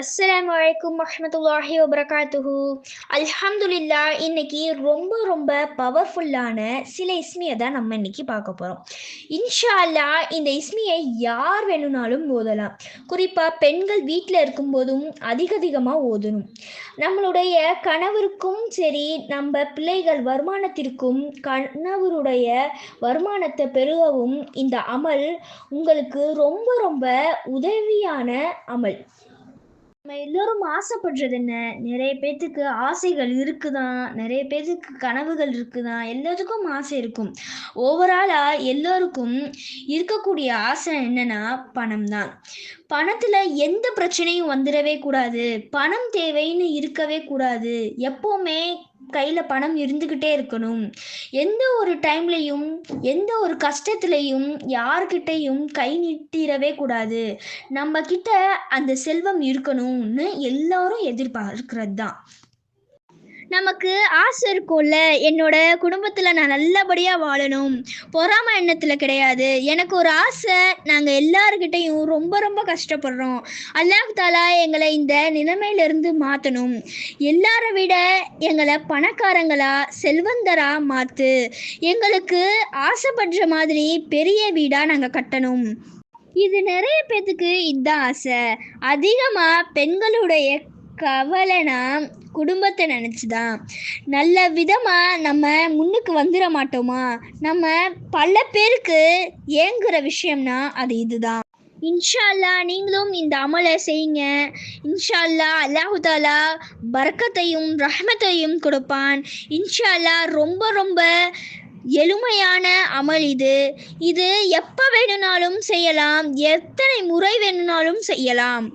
அஸ்ஸலாமு அலைக்கும் வரமத்துல்லாஹி வபரகாத்துஹு அல்ஹம்துலில்லா இன்னைக்கு ரொம்ப ரொம்ப பவர்ஃபுல்லான சில இஸ்மியை தான் நம்ம இன்னைக்கு பார்க்க போகிறோம் இன்ஷா அல்லாஹ் இந்த இஸ்மியை யார் வேணும்னாலும் ஓதலாம். குறிப்பாக பெண்கள் வீட்டில் இருக்கும்போதும் அதிக அதிகமாக ஓதணும். நம்மளுடைய கணவருக்கும் சரி நம்ம பிள்ளைகள் வருமானத்திற்கும் கணவருடைய வருமானத்தை பெருகவும் இந்த அமல் உங்களுக்கு ரொம்ப ரொம்ப உதவியான அமல். நம்ம எல்லோரும் ஆசைப்படுறது என்ன? நிறைய பேத்துக்கு ஆசைகள் இருக்குதான் நிறைய பேத்துக்கு கனவுகள் இருக்குதான் எல்லாத்துக்கும் ஆசை இருக்கும். ஓவராலா எல்லோருக்கும் இருக்கக்கூடிய ஆசை என்னன்னா பணம் தான். பணத்துல எந்த பிரச்சனையும் வந்துடவே கூடாது. பணம் தேவைன்னு இருக்கவே கூடாது. எப்பவுமே கையில பணம் இருந்துகிட்டே இருக்கணும். எந்த ஒரு டைம்லையும் எந்த ஒரு கஷ்டத்துலையும் யார்கிட்டையும் கை நீட்டிடவே கூடாது. நம்ம கிட்ட அந்த செல்வம் இருக்கணும்னு எல்லாரும் எதிர்பார்க்கிறது தான் நமக்கு ஆசை இருக்கும்ல. என்னோட குடும்பத்தில் நான் நல்லபடியாக வாழணும். பொறாம எண்ணத்தில் கிடையாது. எனக்கு ஒரு ஆசை நாங்கள் எல்லாருக்கிட்டையும் ரொம்ப ரொம்ப கஷ்டப்படுறோம். அல்லாஹ் தாலா எங்களை இந்த நிலைமையிலிருந்து மாற்றணும் எல்லாரை விட எங்களை பணக்காரங்களா செல்வந்தரா மாற்று எங்களுக்கு ஆசைப்படுற மாதிரி பெரிய வீடாக நாங்கள் கட்டணும். இது நிறைய பேத்துக்கு இதுதான் ஆசை. அதிகமாக பெண்களுடைய கவலைனா குடும்பத்தை நினச்சிதான் நல்ல விதமாக நம்ம முன்னுக்கு வந்துட மாட்டோமா? நம்ம பல பேருக்கு ஏங்குற விஷயம்னா அது இதுதான். இன்ஷால்லா நீங்களும் இந்த அமலை செய்யுங்க. இன்ஷா அல்லாஹுதாலா பறக்கத்தையும் ரஹமத்தையும் கொடுப்பான். இன்ஷால்லா ரொம்ப ரொம்ப எளிமையான அமல் இது. இது எப்போ வேணும்னாலும் செய்யலாம். எத்தனை முறை வேணும்னாலும் செய்யலாம்.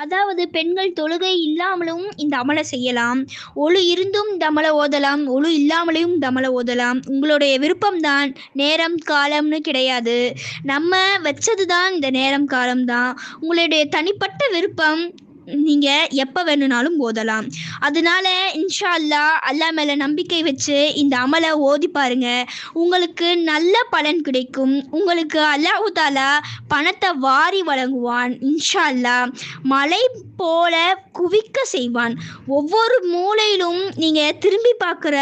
அதாவது பெண்கள் தொழுகை இல்லாமலும் இந்த அமலை செய்யலாம். ஒழு இருந்தும் இந்த அமலை ஓதலாம். ஒழு இல்லாமலையும் இந்த அமலை ஓதலாம். உங்களுடைய விருப்பம்தான். நேரம் காலம்னு கிடையாது. நம்ம வச்சது தான் இந்த நேரம் காலம் தான் உங்களுடைய தனிப்பட்ட விருப்பம். நீங்கள் எப்போ வேணும்னாலும் ஓதலாம். அதனால இன்ஷா அல்லா அல்லா மேலே நம்பிக்கை வச்சு இந்த அமலை ஓதி பாருங்க. உங்களுக்கு நல்ல பலன் கிடைக்கும். உங்களுக்கு அல்லாஹு தாலா பணத்தை வாரி வழங்குவான் இன்ஷா அல்லா மலை போல குவிக்க செய்வான். ஒவ்வொரு மூலையிலும் நீங்கள் திரும்பி பார்க்குற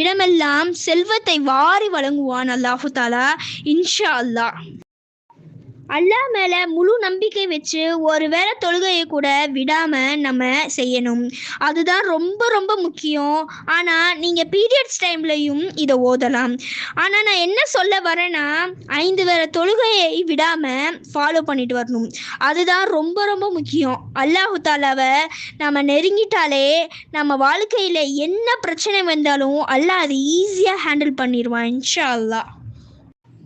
இடமெல்லாம் செல்வத்தை வாரி வழங்குவான் அல்லாஹு தாலா இன்ஷா அல்லா அல்லாஹ் மேலே முழு நம்பிக்கை வச்சு ஒரு வேளை தொழுகையை கூட விடாமல் நம்ம செய்யணும். அதுதான் ரொம்ப ரொம்ப முக்கியம். ஆனால் நீங்கள் பீரியட்ஸ் டைம்லையும் இதை ஓதலாம். ஆனால் நான் என்ன சொல்ல வரேன்னா ஐந்து வேற தொழுகையை விடாமல் ஃபாலோ பண்ணிட்டு வரணும். அதுதான் ரொம்ப ரொம்ப முக்கியம். அல்லாஹு தாலாவை நம்ம நெருங்கிட்டாலே நம்ம வாழ்க்கையில் என்ன பிரச்சனை வந்தாலும் அல்லாஹ் அதை ஈஸியாக ஹேண்டில் பண்ணிடுவான் இன்ஷா அல்லாஹ்.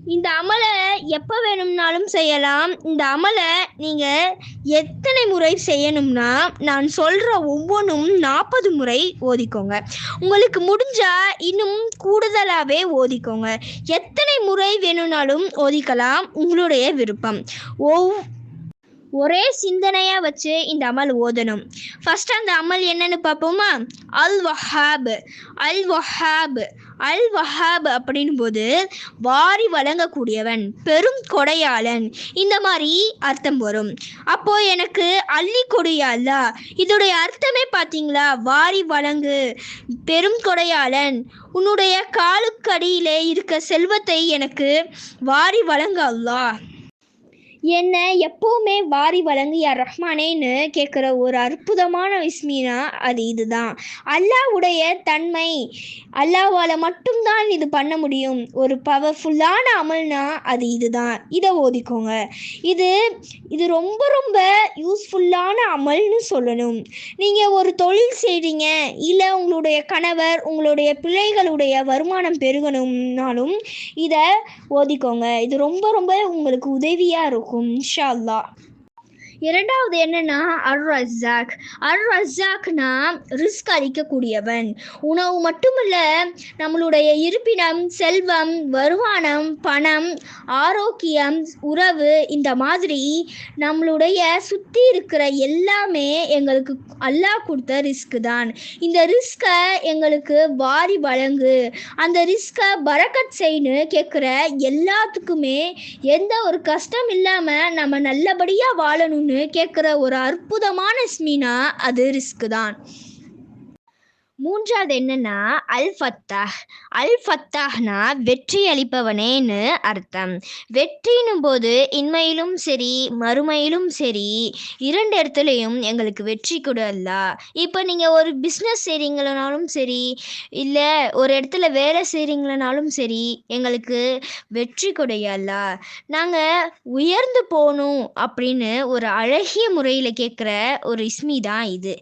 இந்த அமலை எப்போ வேணும்னாலும் செய்யலாம். இந்த அமலை நீங்கள் எத்தனை முறை செய்யணும்னா நான் சொல்கிற ஒவ்வொன்றும் நாற்பது முறை ஓதிக்கோங்க. உங்களுக்கு முடிஞ்சால் இன்னும் கூடுதலாகவே ஓதிக்கோங்க. எத்தனை முறை வேணும்னாலும் ஓதிக்கலாம். உங்களுடைய விருப்பம். ஒவ் ஒரே சிந்தனையாக வச்சு இந்த அமல் ஓதணும். ஃபஸ்ட் அந்த அமல் என்னன்னு பார்ப்போமா? அல் வஹாப் அல் வஹாப் அல் வஹாப் அப்படின் போது வாரி வழங்கக்கூடியவன் பெரும் கொடையாளன். இந்த மாதிரி அர்த்தம் வரும். அப்போ எனக்கு அள்ளி கொடியாளா இதோடைய அர்த்தமே பார்த்தீங்களா? வாரி வழங்கு பெரும் கொடையாளன். உன்னுடைய காலுக்கடியிலே இருக்க செல்வத்தை எனக்கு வாரி வழங்க அல்லா என்னை எப்பவுமே வாரி வழங்கு யார் ரஹ்மானேன்னு கேட்குற ஒரு அற்புதமான விஸ்மினா அது இதுதான். அல்லாவுடைய தன்மை அல்லாவால் மட்டும்தான் இது பண்ண முடியும். ஒரு பவர்ஃபுல்லான அமல்னா அது இதுதான். இதை ஓதிக்கோங்க. இது இது ரொம்ப ரொம்ப யூஸ்ஃபுல்லான அமல்னு சொல்லணும். நீங்கள் ஒரு தொழில் செய்கிறீங்க இல்லை உங்களுடைய கணவர் உங்களுடைய பிள்ளைகளுடைய வருமானம் பெருகணும்னாலும் இதை ஓதிக்கோங்க. இது ரொம்ப ரொம்ப உங்களுக்கு உதவியாக இருக்கும். இன்ஷா அல்லாஹ் இரண்டாவது என்னன்னா அர் ரஸாக் அர் ரஸாக்னா ரிஸ்க் அளிக்கக்கூடியவன். உணவு மட்டுமல்ல நம்மளுடைய இருப்பிடம் செல்வம் வருமானம் பணம் ஆரோக்கியம் உறவு இந்த மாதிரி நம்மளுடைய சுற்றி இருக்கிற எல்லாமே எங்களுக்கு அல்லாஹ் கொடுத்த ரிஸ்க் தான். இந்த ரிஸ்கை எங்களுக்கு வாரி வழங்கு. அந்த ரிஸ்கை பரக்கத் செய்னு கேட்குற எல்லாத்துக்குமே எந்த ஒரு கஷ்டம் இல்லாமல் நம்ம நல்லபடியாக வாழணும்னு கேட்குற ஒரு அற்புதமான ஸ்மீனா அது ரிஸ்க் தான் மூன்றாவது என்னன்னா அல் ஃபத்தாஹ் அல் ஃபத்தாஹ்னா வெற்றி அளிப்பவனேன்னு அர்த்தம். வெற்றினும் போது இன்மையிலும் சரி மறுமையிலும் சரி இரண்டு இடத்துலையும் எங்களுக்கு வெற்றி கொடு அல்லா இப்போ நீங்கள் ஒரு பிஸ்னஸ் செய்கிறீங்களனாலும் சரி இல்லை ஒரு இடத்துல வேலை செய்கிறீங்களனாலும் சரி எங்களுக்கு வெற்றி கொடையல்லா நாங்கள் உயர்ந்து போகணும் அப்படின்னு ஒரு அழகிய முறையில் கேட்குற ஒரு இஸ்மி தான் இது.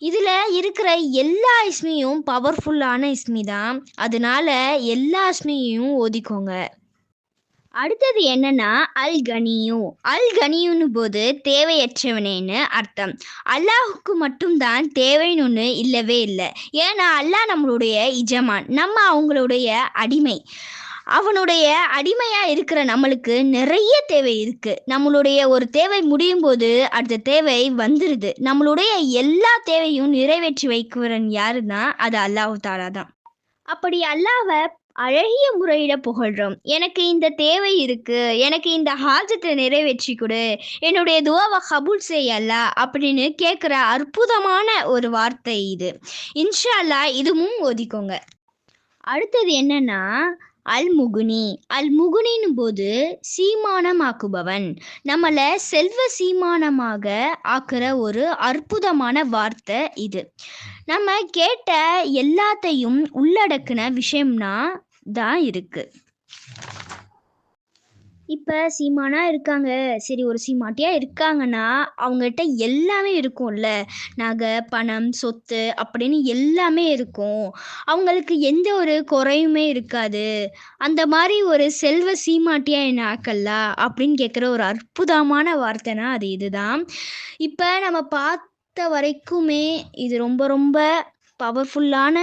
இதில் இருக்கிற எல்லா இஸ்மி அஸ்மியும் பவர்ஃபுல்லான இஸ்மி தான் அதனால எல்லா அஸ்மியையும் ஓதிக்கோங்க. அடுத்தது என்னன்னா அல் கனியு அல் கனியுன்னு போது தேவையற்றவனேன்னு அர்த்தம். அல்லாஹுக்கு மட்டும்தான் தேவைன்னு ஒன்று இல்லவே இல்லை. ஏன்னா அல்லாஹ் நம்மளுடைய இஜமான் நம்ம அவங்களுடைய அடிமை. அவனுடைய அடிமையாக இருக்கிற நம்மளுக்கு நிறைய தேவை இருக்குது நம்மளுடைய ஒரு தேவை முடியும் போது அடுத்த தேவை வந்துடுது நம்மளுடைய எல்லா தேவையும் நிறைவேற்றி வைக்கிறன் யாருன்னா அது அல்லாஹு தாலா தான். அப்படி அல்லாவை அழகிய முறையில புகழ்றோம். எனக்கு இந்த தேவை இருக்கு எனக்கு இந்த ஹாஜத்தை நிறைவேற்றி கொடு என்னுடைய துவாவை கபூல் செய்யல அப்படின்னு கேட்குற அற்புதமான ஒரு வார்த்தை இது. இன்ஷா அல்லா இதுவும் ஒதுக்கோங்க அடுத்தது என்னன்னா அல்முகுனி. அல்முகுனின் போது சீமானமாக்குபவன். நம்மளை செல்வ சீமானமாக ஆக்குற ஒரு அற்புதமான வார்த்தை இது. நம்ம கேட்ட எல்லாத்தையும் உள்ளடக்கின விஷயம்னா தான் இருக்குது இப்போ சீமானா இருக்காங்க. சரி ஒரு சீமாட்டியா இருக்காங்கன்னா அவங்ககிட்ட எல்லாமே இருக்கும்ல. நகை பணம் சொத்து அப்படின்னு எல்லாமே இருக்கும். அவங்களுக்கு எந்த ஒரு குறையுமே இருக்காது. அந்த மாதிரி ஒரு செல்வ சீமாட்டியா என்ன ஆக்கல்லா அப்படின்னு கேட்குற ஒரு அற்புதமான வார்த்தைனா அது இதுதான். இப்போ நம்ம பார்த்த வரைக்குமே இது ரொம்ப ரொம்ப பவர்ஃபுல்லான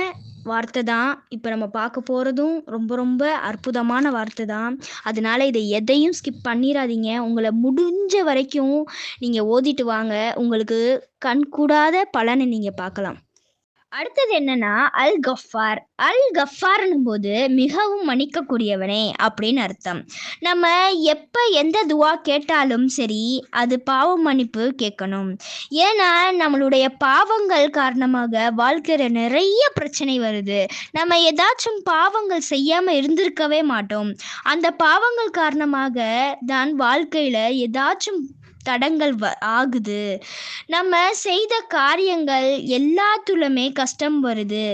வார்த்தை தான். இப்போ நம்ம பார்க்க போகிறதும் ரொம்ப ரொம்ப அற்புதமான வார்த்தை தான். அதனால இதை எதையும் ஸ்கிப் பண்ணிடாதீங்க உங்களை முடிஞ்ச வரைக்கும் நீங்கள் ஓதிட்டு வாங்க. உங்களுக்கு கண்கூடாத பலனை நீங்கள் பார்க்கலாம். அடுத்தது என்னன்னா அல் கஃபார். அல் கஃபார்னும் போது மிகவும் மன்னிக்கக்கூடியவனே அப்படின்னு அர்த்தம். நம்ம எப்போ எந்த துவா கேட்டாலும் சரி அது பாவ மன்னிப்பு கேட்கணும். ஏன்னா நம்மளுடைய பாவங்கள் காரணமாக வாழ்க்கையில் நிறைய பிரச்சனை வருது. நம்ம ஏதாச்சும் பாவங்கள் செய்யாமல் இருந்திருக்கவே மாட்டோம். அந்த பாவங்கள் காரணமாக தான் வாழ்க்கையில் ஏதாச்சும் தடங்கள் வ ஆகுது. நம்ம செய்த காரியங்கள் எல்லாத்துலமே கஷ்டம் வருது.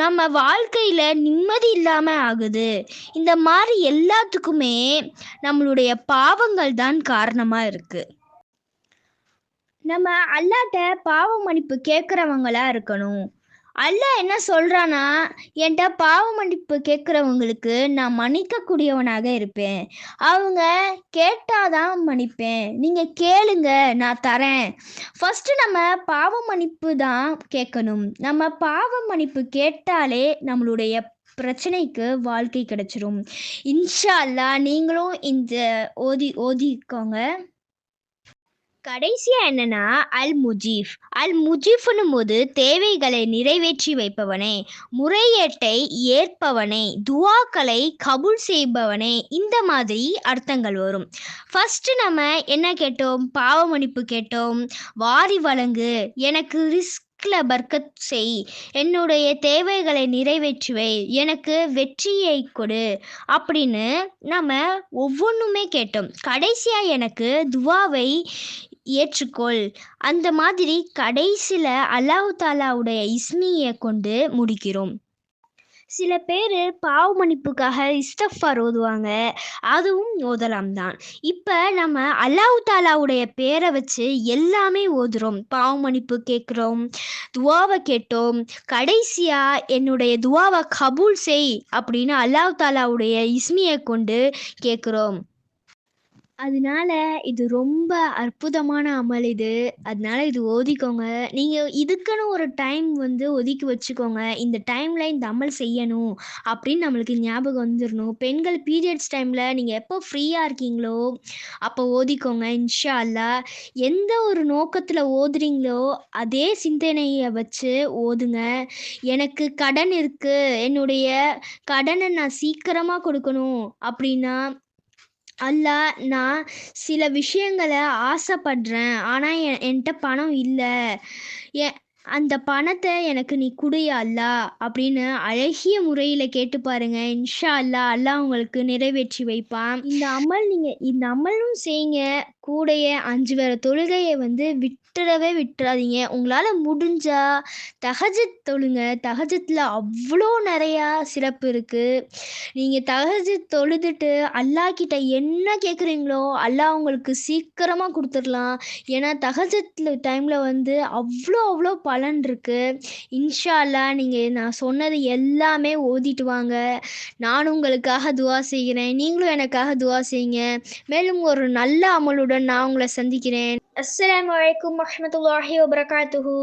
நம்ம வாழ்க்கையில் நிம்மதி இல்லாமல் ஆகுது. இந்த மாதிரி எல்லாத்துக்குமே நம்மளுடைய பாவங்கள் தான் காரணமாக இருக்குது நம்ம அல்லாட்ட பாவ மன்னிப்பு கேட்குறவங்களா இருக்கணும். அல்லாஹ் என்ன சொல்றானா என்கிட்ட பாவ மன்னிப்பு கேட்குறவங்களுக்கு நான் மன்னிக்கக்கூடியவனாக இருப்பேன். அவங்க கேட்டாதான் மன்னிப்பேன். நீங்க கேளுங்க நான் தரேன். ஃபர்ஸ்ட் நம்ம பாவ மன்னிப்பு தான் கேட்கணும். நம்ம பாவ மன்னிப்பு கேட்டாலே நம்மளுடைய பிரச்சனைக்கு வாழ்க்கை கிடைச்சிரும். இன்ஷா அல்லா நீங்களும் இந்த ஓதி ஓதிக்கோங்க. கடைசியா என்னன்னா அல் முஜீஃப் அல் முஜீஃப்னும் போது தேவைகளை நிறைவேற்றி வைப்பவனே முறையீட்டை ஏற்பவனே துவாக்களை கபூல் செய்பவனே இந்த மாதிரி அர்த்தங்கள் வரும். ஃபர்ஸ்ட் நம்ம என்ன கேட்டோம்? பாவ மன்னிப்பு கேட்டோம். வாரி வழங்கு எனக்கு ரிஸ்க் ரிஸ்கில் பர்க்கத் செய் என்னுடைய தேவைகளை நிறைவேற்றுவை எனக்கு வெற்றியை கொடு அப்படின்னு நம்ம ஒவ்வொன்றுமே கேட்டோம். கடைசியாக எனக்கு துவாவை ஏற்றுக்கொள். அந்த மாதிரி கடைசியில் அல்லாஹு தாலாவுடைய இஸ்மியை கொண்டு முடிக்கிறோம். சில பேர் பாவ மன்னிப்புக்காக இஸ்தஃபார் ஓதுவாங்க. அதுவும் ஓதலாம் தான். இப்போ நம்ம அல்லாஹு தாலாவுடைய பேரை வச்சு எல்லாமே ஓதுறோம். பாவ மன்னிப்பு கேட்குறோம் துவாவை கேட்டோம். கடைசியாக என்னுடைய துவாவை கபூல் செய் அப்படின்னு அல்லாஹு தாலாவுடைய இஸ்மியை கொண்டு கேட்குறோம். அதனால இது ரொம்ப அற்புதமான அமல் இது. அதனால இது ஓதிக்கோங்க. நீங்கள் இதுக்குன்னு ஒரு டைம் வந்து ஒதுக்கி வச்சுக்கோங்க. இந்த டைமில் இந்த அமல் செய்யணும் அப்படின்னு நம்மளுக்கு ஞாபகம் வந்துடணும் பெண்கள் பீரியட்ஸ் டைமில் நீங்கள் எப்போ ஃப்ரீயாக இருக்கீங்களோ அப்போ ஓதிக்கோங்க இன்ஷா அல்லா எந்த ஒரு நோக்கத்தில் ஓதுறீங்களோ அதே சிந்தனையை வச்சு ஓதுங்க. எனக்கு கடன் இருக்குது என்னுடைய கடனை நான் சீக்கிரமாக கொடுக்கணும் அப்படின்னா அல்ல நான் சில விஷயங்கள ஆசைப்படுறேன். ஆனால் என் என்கிட்ட பணம் இல்லை. எ அந்த பணத்தை எனக்கு நீ குடு அல்லா அல்லாஹ் அப்படின்னு அழகிய முறையில் கேட்டு பாருங்க. இன்ஷா அல்லாஹ் அல்லாஹ் உங்களுக்கு நிறைவேற்றி வைப்பான். இந்த அமல் நீங்கள் இந்த அமலும் செய்யுங்க கூடைய அஞ்சு வேற தொழுகையை வந்து விட்டுறவே விட்டுறாதீங்க. உங்களால் முடிஞ்சா தகஜத் தொழுங்க. தகஜத்தில் அவ்வளோ நிறையா சிறப்பு இருக்குது நீங்கள் தகஜத் தொழுதுட்டு அல்லாஹ் கிட்ட என்ன கேட்குறீங்களோ அல்லாஹ் உங்களுக்கு சீக்கிரமாக கொடுத்துடலாம். ஏன்னா தகஜத்தில் டைமில் வந்து அவ்வளோ அவ்வளோ பலன் இருக்குது இன்ஷா அல்லாஹ் நீங்கள் நான் சொன்னது எல்லாமே ஓதிட்டு வாங்க. நானும் உங்களுக்காக துவா செய்கிறேன். நீங்களும் எனக்காக துவா செய்யுங்க. மேலும் ஒரு நல்ல அமலுடன் நான் உங்களை சந்திக்கிறேன். அஸ்லாம் வலைக்கம் வரமத்துல்லாஹி வபரகாத்துஹு.